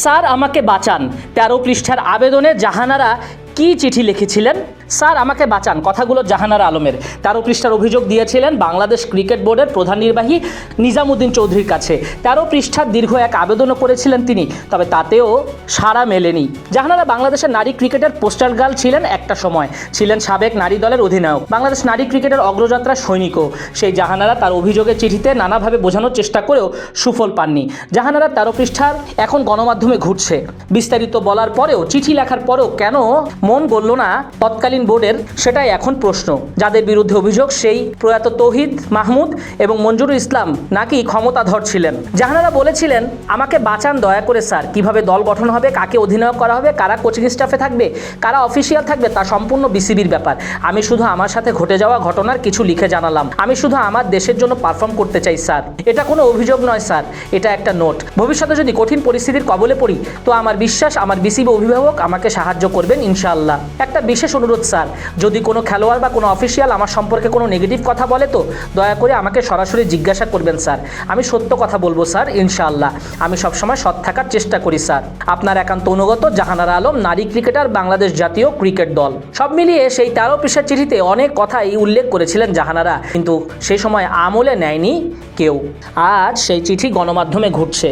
Sir আমাকে বাঁচান। তেরো পৃষ্ঠার আবেদনে জাহানারা কি চিঠি লিখেছিলেন? স্যার, আমাকে বাঁচান। কথাগুলো জাহানারা আলমের। তেরো পৃষ্ঠার অভিযোগ দিয়েছিলেন বাংলাদেশ ক্রিকেট বোর্ডের প্রধান নির্বাহী নিজামুদ্দিন চৌধুরীর কাছে। তেরো পৃষ্ঠার দীর্ঘ এক আবেদনও করেছিলেন তিনি, তবে তাতেও সাড়া মেলেনি। জাহানারা বাংলাদেশের নারী ক্রিকেটের পোস্টার গার্ল ছিলেন একটা সময়। ছিলেন সাবেক নারী দলের অধিনায়ক। বাংলাদেশ নারী ক্রিকেটের অগ্রযাত্রা সৈনিকও। সেই জাহানারা তার অভিযোগের চিঠিতে নানাভাবে বোঝানোর চেষ্টা করেও সুফল পাননি। জাহানারা তেরো পৃষ্ঠার এখন গণমাধ্যমে ঘুরছে। বিস্তারিত বলার পরেও, চিঠি লেখার পরেও কেন মন বলল না তৎকালীন বোর্ডের সেটাই এখন প্রশ্ন। যাদের বিরুদ্ধে অভিযোগ, সেই প্রয়াত তৌহিদ মাহমুদ এবং মঞ্জুরুল ইসলাম নাকি ক্ষমতাধর ছিলেন। জাহানারা বলেছিলেন, আমাকে বাঁচান দয়া করে স্যার। কীভাবে দল গঠন হবে, কাকে অধিনায়ক করা হবে, কারা কোচিং স্টাফে থাকবে, কারা অফিসিয়াল থাকবে, তা সম্পূর্ণ বিসিবির ব্যাপার। আমি শুধু আমার সাথে ঘটে যাওয়া ঘটনার কিছু লিখে জানালাম। আমি শুধু আমার দেশের জন্য পারফর্ম করতে চাই, স্যার। এটা কোনো অভিযোগ নয়, স্যার। এটা একটা নোট। ভবিষ্যতে যদি কঠিন পরিস্থিতির কবলে পড়ি, তো আমার বিশ্বাস, আমার বিসিবি অভিভাবক আমাকে সাহায্য করবেন, ইনশাআল্লাহ। একটা বিশেষ অনুরোধ স্যার, যদি কোনো খেলোয়াড় বা কোনো অফিসিয়াল আমার সম্পর্কে কোনো নেগেটিভ কথা বলে তো দয়া করে আমাকে সরাসরি জিজ্ঞাসা করবেন, স্যার। আমি সত্য কথা বলব, স্যার, ইনশাআল্লাহ। আমি সবসময় সৎ থাকার চেষ্টা করি, স্যার। আপনার একান্ত অনুগত জাহানারা আলম, নারী ক্রিকেটার, বাংলাদেশ জাতীয় ক্রিকেট দল। সব মিলিয়ে সেই তেরো পৃষ্ঠার চিঠিতে অনেক কথাই উল্লেখ করেছিলেন জাহানারা, কিন্তু সেই সময় আমলে নেয়নি কেউ। আজ সেই চিঠি গণমাধ্যমে ঘুরছে।